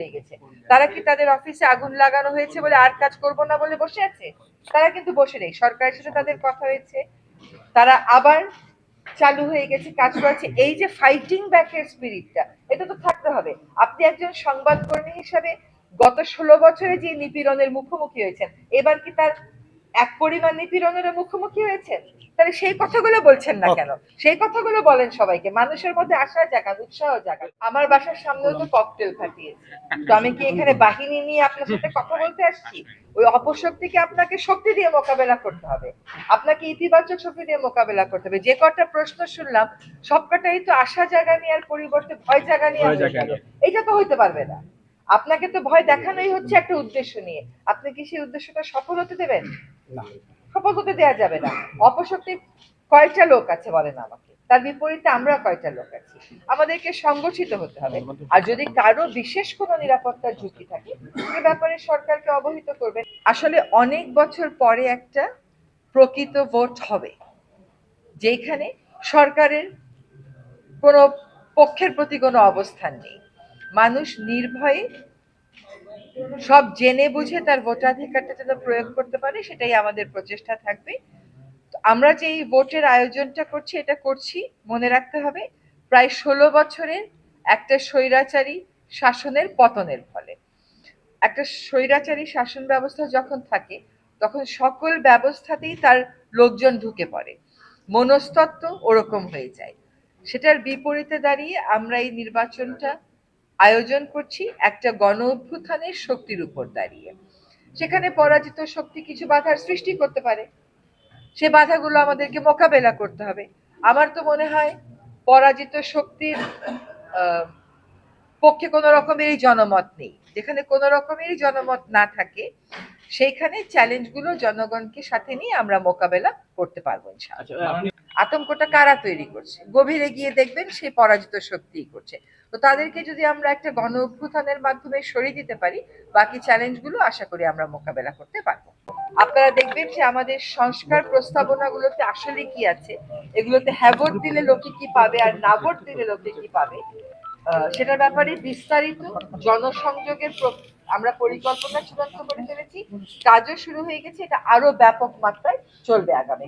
হয়ে গেছে। তারা কি তাদের অফিসে আগুন লাগানো হয়েছে বলে আর কাজ করব না বলে বসে আছে? তারা কিন্তু বসে নেই। সরকারের সাথে তাদের কথা হয়েছে। তারা আবার চালু হয়ে গেছে, কাজ করেছে। এই যে ফাইটিং ব্যাকের স্পিরিটটা এটা তো থাকতে হবে। আপনি একজন সংবাদকর্মী হিসাবে গত ষোলো বছরে যে নিপীড়নের মুখোমুখি হয়েছেন, এবার কি তার এক পরিমাণ নিপীড়নের মুখোমুখি হয়েছেন তাহলে সেই কথাগুলো বলছেন না কেন? সেই কথাগুলো বলেন সবাইকে। মানুষের মধ্যে আশা জাগান উৎসাহ জাগান। আমার বাসার সামনেও তো ককটেল ফাটিয়েছে। তো আমি কি এখানে বাহিনী নিয়ে আপনার সাথে কথা বলতে আসছি? ওই অপশক্তিকে আপনাকে শক্তি দিয়ে মোকাবেলা করতে হবে। আপনাকে ইতিবাচক শক্তি দিয়ে মোকাবেলা করতে হবে। যে কটা প্রশ্ন শুনলাম সবকটাই তো আশা জাগানি আর পরিবর্তে ভয় জাগানি। গেল। এটা তো হইতে পারবে না। আপনাকে তো ভয় দেখানোই হচ্ছে একটা উদ্দেশ্য নিয়ে। আপনি কি সেই উদ্দেশ্যটা সফল হতে দেবেন? সফল হতে দেওয়া যাবে না। অপশক্তি কয়টা লোক আছে বলেন আমাকে? তার বিপরীতে আমরা কয়টা লোক আছি? আমাদেরকে সংগঠিত হতে হবে। আর যদি কারও বিশেষ কোনো নিরাপত্তার ঝুঁকি থাকে সে ব্যাপারে সরকারকে অবহিত করবেন। আসলে অনেক বছর পরে একটা প্রকৃত ভোট হবে যেখানে সরকারের কোনো পক্ষের প্রতি কোনো অবস্থান নেই। মানুষ নির্ভয়ে সব জেনে বুঝে তার ভোটাধিকারটা যেন প্রয়োগ করতে পারে, সেটাই আমাদের প্রচেষ্টা থাকবে। আমরা যে এই ভোটের আয়োজনটা করছি, এটা করছি, মনে রাখতে হবে, প্রায় ষোলো বছরের একটা স্বৈরাচারী শাসনের পতনের ফলে। একটা স্বৈরাচারী শাসন ব্যবস্থা যখন থাকে, তখন সকল ব্যবস্থাতেই তার লোকজন ঢুকে পড়ে। মনস্তত্ত্ব ওরকম হয়ে যায়। সেটার বিপরীতে দাঁড়িয়ে আমরা এই নির্বাচনটা আয়োজন করছি একটা গণ অভ্যুত্থানের শক্তির উপর দাঁড়িয়ে। সেখানে পরাজিত শক্তি কিছু বাধার সৃষ্টি করতে পারে। সে বাধাগুলো আমাদেরকে মোকাবেলা করতে হবে। আমার তো মনে হয় পরাজিত শক্তির পক্ষে কোনো রকমেরই জনমত নেই। যেখানে কোনো রকমেরই জনমত না থাকে সেইখানে চ্যালেঞ্জগুলো জনগণকে সাথে নিয়ে আমরা মোকাবেলা করতে পারব আচ্ছা আতঙ্কটা কারা তৈরি করছে? গভীরে গিয়ে দেখবেন সে পরাজিত শক্তিই করছে। তো তাদেরকে যদি আমরা একটা গণ অভ্যুত্থানের মাধ্যমে সরিয়ে দিতে পারি বাকি চ্যালেঞ্জগুলো আশা করি আমরা মোকাবেলা করতে পারব। আপনারা দেখবেন যে আমাদের সংস্কার প্রস্তাবনাগুলোতে আসলে কি আছে? এগুলোতে হ্যাঁ ভোট দিলে লোকে কি পাবে আর না ভোট দিলে লোকে কি পাবে? সেটার ব্যাপারে বিস্তারিত জনসংযোগের আমরা পরিকল্পনা চূড়ান্ত করে ফেলেছি। কাজও শুরু হয়ে গেছে, এটা আরও ব্যাপক মাত্রায় চলবে আগামী